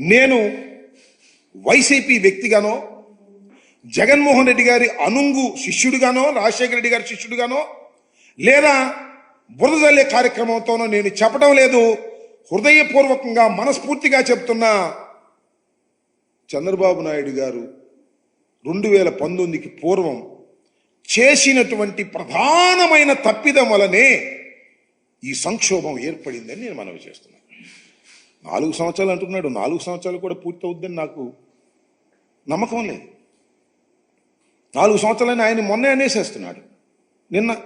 నేను వైసీపీ వ్యక్తిగానో జగన్మోహన్ రెడ్డి గారి అనుంగు శిష్యుడిగానో రాజశేఖర రెడ్డి గారి శిష్యుడిగానో లేదా బురదల్లే కార్యక్రమంతోనో నేను చెప్పడం లేదు. హృదయపూర్వకంగా మనస్ఫూర్తిగా చెప్తున్నా చంద్రబాబు నాయుడు గారు రెండు వేల పంతొమ్మిదికి పూర్వం చేసినటువంటి ప్రధానమైన తప్పిదం వలనే ఈ సంక్షోభం ఏర్పడిందని నేను మనవి చేస్తున్నాను. నాలుగు సంవత్సరాలు అంటున్నాడు. నాలుగు సంవత్సరాలు కూడా పూర్తి అవుద్దని నాకు నమ్మకం లేదు. నాలుగు సంవత్సరాలని ఆయన మొన్నే అనేసేస్తున్నాడు. నిన్న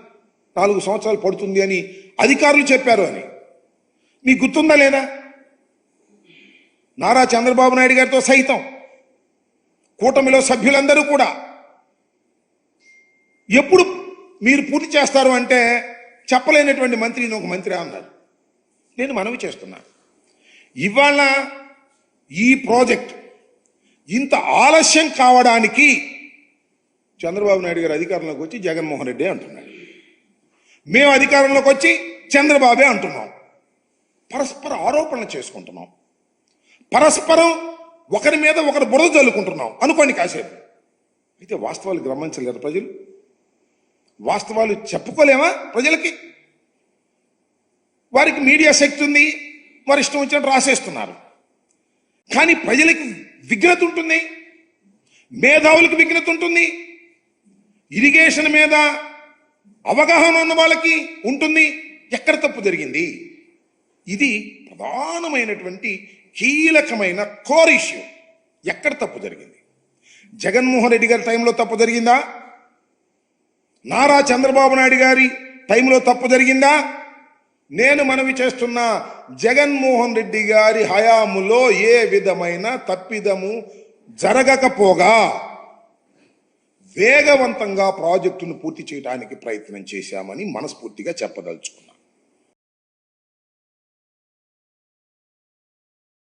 నాలుగు సంవత్సరాలు పడుతుంది అని అధికారులు చెప్పారు అని. మీకు గుర్తుందా లేదా? నారా చంద్రబాబు నాయుడు గారితో సైతం కూటమిలో సభ్యులందరూ కూడా ఎప్పుడు మీరు పూర్తి చేస్తారు అంటే చెప్పలేనటువంటి మంత్రిని ఒక మంత్రి అన్నారు. నేను మనవి చేస్తున్నాను. ఇవాళ ఈ ప్రాజెక్ట్ ఇంత ఆలస్యం కావడానికి చంద్రబాబు నాయుడు గారు అధికారంలోకి వచ్చి జగన్మోహన్ రెడ్డి అంటున్నాడు. మేము అధికారంలోకి వచ్చి చంద్రబాబే అంటున్నాం. పరస్పర ఆరోపణలు చేసుకుంటున్నాం. పరస్పరం ఒకరి మీద ఒకరు బురద చల్లుకుంటున్నాం అనుకోండి కాసేపు. అయితే వాస్తవాలు గమనించలేరు ప్రజలు. వాస్తవాలు చెప్పుకోలేమా ప్రజలకి? వారికి మీడియా శక్తి ఉంది వారు ఇష్టం వచ్చినట్టు రాసేస్తున్నారు. కానీ ప్రజలకు విఘ్నత ఉంటుంది. మేధావులకు విఘ్నత ఉంటుంది. ఇరిగేషన్ మీద అవగాహన ఉన్న వాళ్ళకి ఉంటుంది. ఎక్కడ తప్పు జరిగింది? ఇది ప్రధానమైనటువంటి కీలకమైన కోర్ ఇష్యూ ఎక్కడ తప్పు జరిగింది? జగన్మోహన్ రెడ్డి గారి టైంలో తప్పు జరిగిందా? నారా చంద్రబాబు నాయుడు గారి టైంలో తప్పు జరిగిందా? నేను మనవి చేస్తున్న జగన్మోహన్ రెడ్డి గారి హయాములో ఏ విధమైన తప్పిదము జరగకపోగా వేగవంతంగా ప్రాజెక్టును పూర్తి చేయడానికి ప్రయత్నం చేశామని మనస్ఫూర్తిగా చెప్పదలుచుకున్నాను